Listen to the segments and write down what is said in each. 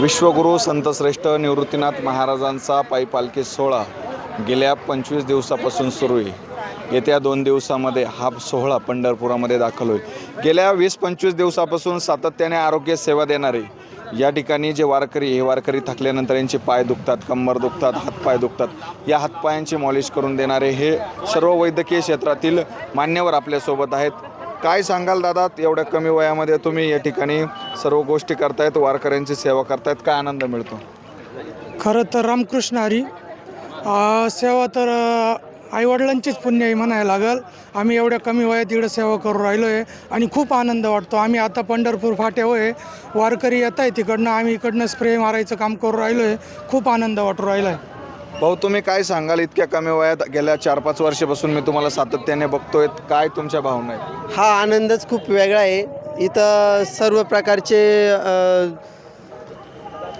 विश्वगुरू संतश्रेष्ठ निवृत्तीनाथ महाराजांचा पायी पालखी सोहळा गेल्या पंचवीस दिवसापासून सुरू आहे. येत्या दोन दिवसामध्ये हा सोहळा पंढरपुरामध्ये दाखल होईल. गेल्या वीस पंचवीस दिवसापासून सातत्याने आरोग्य सेवा देणारे या ठिकाणी जे वारकरी हे वारकरी थकल्यानंतर यांचे पाय दुखतात कंबर दुखतात हातपाय दुखतात. या हातपायांची मॉलिश करून देणारे हे सर्व वैद्यकीय क्षेत्रातील मान्यवर आपल्यासोबत आहेत. काय सांगाल दादा? एवढ्या कमी वयामध्ये तुम्ही या ठिकाणी सर्व गोष्टी करतायत वारकऱ्यांची सेवा करतायत काय आनंद मिळतो? खरं तर रामकृष्ण हरी सेवा तर आईवडिलांचीच पुण्य आहे म्हणायला लागल. आम्ही एवढ्या कमी वयात इकडं सेवा करू राहिलो आहे आणि खूप आनंद वाटतो. आम्ही आता पंढरपूर फाट्यावर आहे. वारकरी येत आहे तिकडनं आम्ही इकडनं स्प्रे मारायचं काम करू राहिलो आहे खूप आनंद वाटू राहिला आहे भाऊ तुम्ही काय सांगाल? इतक्या कमी वयात गेल्या चार पाच वर्षापासून मी तुम्हाला सातत्याने बघतोय. काय तुमच्या भावना आहेत? हा आनंदच खूप वेगळा आहे. इथं सर्व प्रकारचे अ,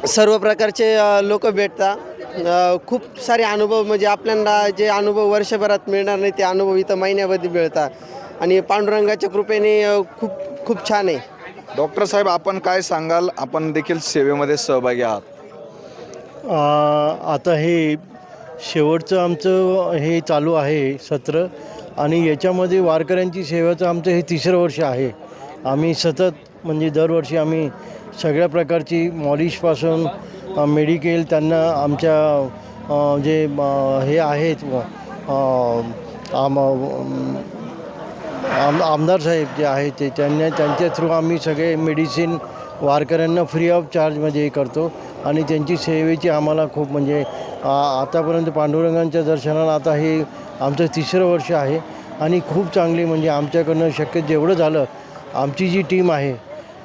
सर्व प्रकारचे लोक भेटतात खूप सारे अनुभव म्हणजे आपल्याला जे अनुभव वर्षभरात मिळणार नाही ते अनुभव इथं महिन्यामध्ये मिळतात आणि पांडुरंगाच्या कृपेने अ, खूप खूप छान आहे. डॉक्टर साहेब आपण काय सांगाल? आपण देखील सेवेमध्ये सहभागी आहात. आता हे शेवटचं आमचं हे चालू आहे सत्र आणि याच्यामध्ये वारकऱ्यांची सेवेचं आमचं हे तिसरं वर्ष आहे. आम्ही सतत म्हणजे दरवर्षी आम्ही सगळ्या प्रकारची मॉलिशपासून मेडिकेल त्यांना आमच्या जे हे आहेत आम आम आमदार साहेब जे आहेत ते त्यांना त्यांच्या थ्रू आम्ही सगळे मेडिसिन वारकऱ्यांना फ्री ऑफ चार्जमध्ये हे करतो. आणि त्यांची सेवेची आम्हाला खूप म्हणजे आतापर्यंत पांडुरंगांच्या दर्शनाला आता हे आमचं तिसरं वर्ष आहे. आणि खूप चांगली म्हणजे आमच्याकडनं शक्य जेवढं झालं आमची जी टीम आहे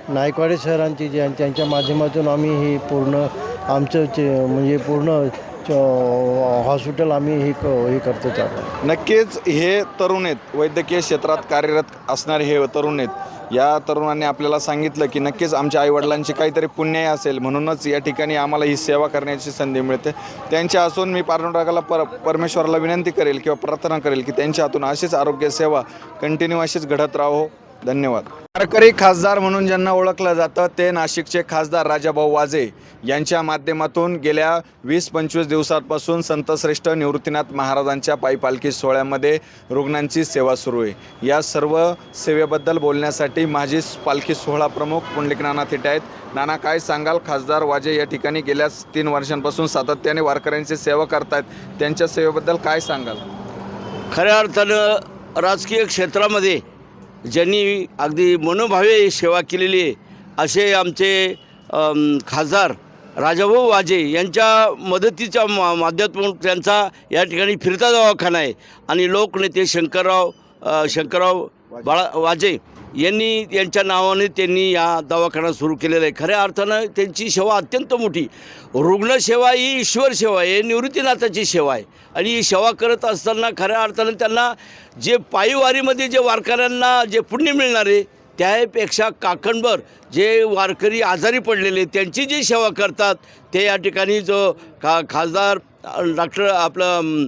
नायकवाडे सरांची जी त्यांच्या माध्यमातून आम्ही हे पूर्ण आमचं ते म्हणजे पूर्ण हॉस्पिटल आम्ही हे क हे करतो चालू नक्कीच हे तरुण आहेत वैद्यकीय क्षेत्रात कार्यरत असणारे हे तरुण आहेत. या तरुणांनी आपल्याला सांगितलं की नक्कीच आमच्या आईवडिलांची काहीतरी पुण्य असेल म्हणूनच या ठिकाणी आम्हाला ही सेवा करण्याची संधी मिळते. त्यांच्या असून मी पांडुरंगाला पर परमेश्वराला विनंती करेल किंवा प्रार्थना करेल की त्यांच्या हातून अशीच आरोग्यसेवा कंटिन्यू अशीच घडत राहो. धन्यवाद. वारकरी खासदार म्हणून ज्यांना ओळखलं जातं ते नाशिकचे खासदार राजाभाऊ वाजे यांच्या माध्यमातून गेल्या वीस पंचवीस दिवसांपासून संतश्रेष्ठ निवृत्तीनाथ महाराजांच्या पायपालखी सोहळ्यामध्ये रुग्णांची सेवा सुरू आहे. या सर्व सेवेबद्दल बोलण्यासाठी माझी पालखी सोहळा प्रमुख पुंडलिक नाना थिटे आहेत. नाना काय सांगाल? खासदार वाजे या ठिकाणी गेल्या तीन वर्षांपासून सातत्याने वारकऱ्यांची सेवा करतायत. त्यांच्या सेवेबद्दल काय सांगाल? खऱ्या अर्थानं राजकीय क्षेत्रामध्ये ज्यांनी अगदी मनोभावे सेवा केलेली आहे असे आमचे खासदार राजाभाऊ वाजे यांच्या मदतीच्या मा माध्यमातून त्यांचा या ठिकाणी फिरता दवाखाना आहे. आणि लोकनेते शंकरराव शंकरराव बाळा वाजे यांनी यांच्या नावाने त्यांनी या दवाखाना सुरू केलेला आहे. खऱ्या अर्थानं त्यांची सेवा अत्यंत मोठी. रुग्णसेवा ही ईश्वर सेवा आहे. निवृत्तीनाथाची सेवा आहे. आणि ही सेवा करत असताना खऱ्या अर्थानं त्यांना जे पायीवारीमध्ये जे वारकऱ्यांना जे पुण्य मिळणार आहे त्यापेक्षा काकणभर जे वारकरी आजारी पडलेले त्यांची जी सेवा करतात ते या ठिकाणी जो खा खासदार डॉक्टर आपलं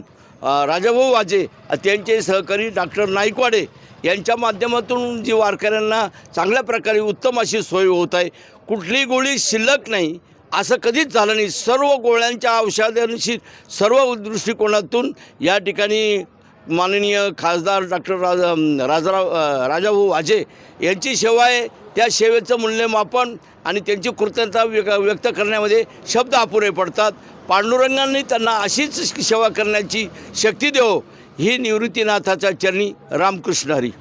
राजाभाऊ वाजे त्यांचे सहकारी डॉक्टर नाईकवाडे यांच्या माध्यमातून जी वारकऱ्यांना चांगल्या प्रकारे उत्तम अशी सोय होत आहे कुठली गोळी शिल्लक नाही असं कधीच झालं नाही. सर्व गोळ्यांच्या औषधांशी सर्व दृष्टिकोनातून या ठिकाणी माननीय खासदार डॉक्टर राज राजाराव राजाभाऊ वाजे यांची सेवा आहे. त्या सेवेचं मूल्यमापन आणि त्यांची कृतज्ञता व्यक व्यक्त करण्यामध्ये शब्द अपुरे पडतात. पांडुरंगांनी त्यांना अशीच सेवा करण्याची शक्ती देव. ही निवृत्तीनाथाच्या चरणी रामकृष्ण हरी.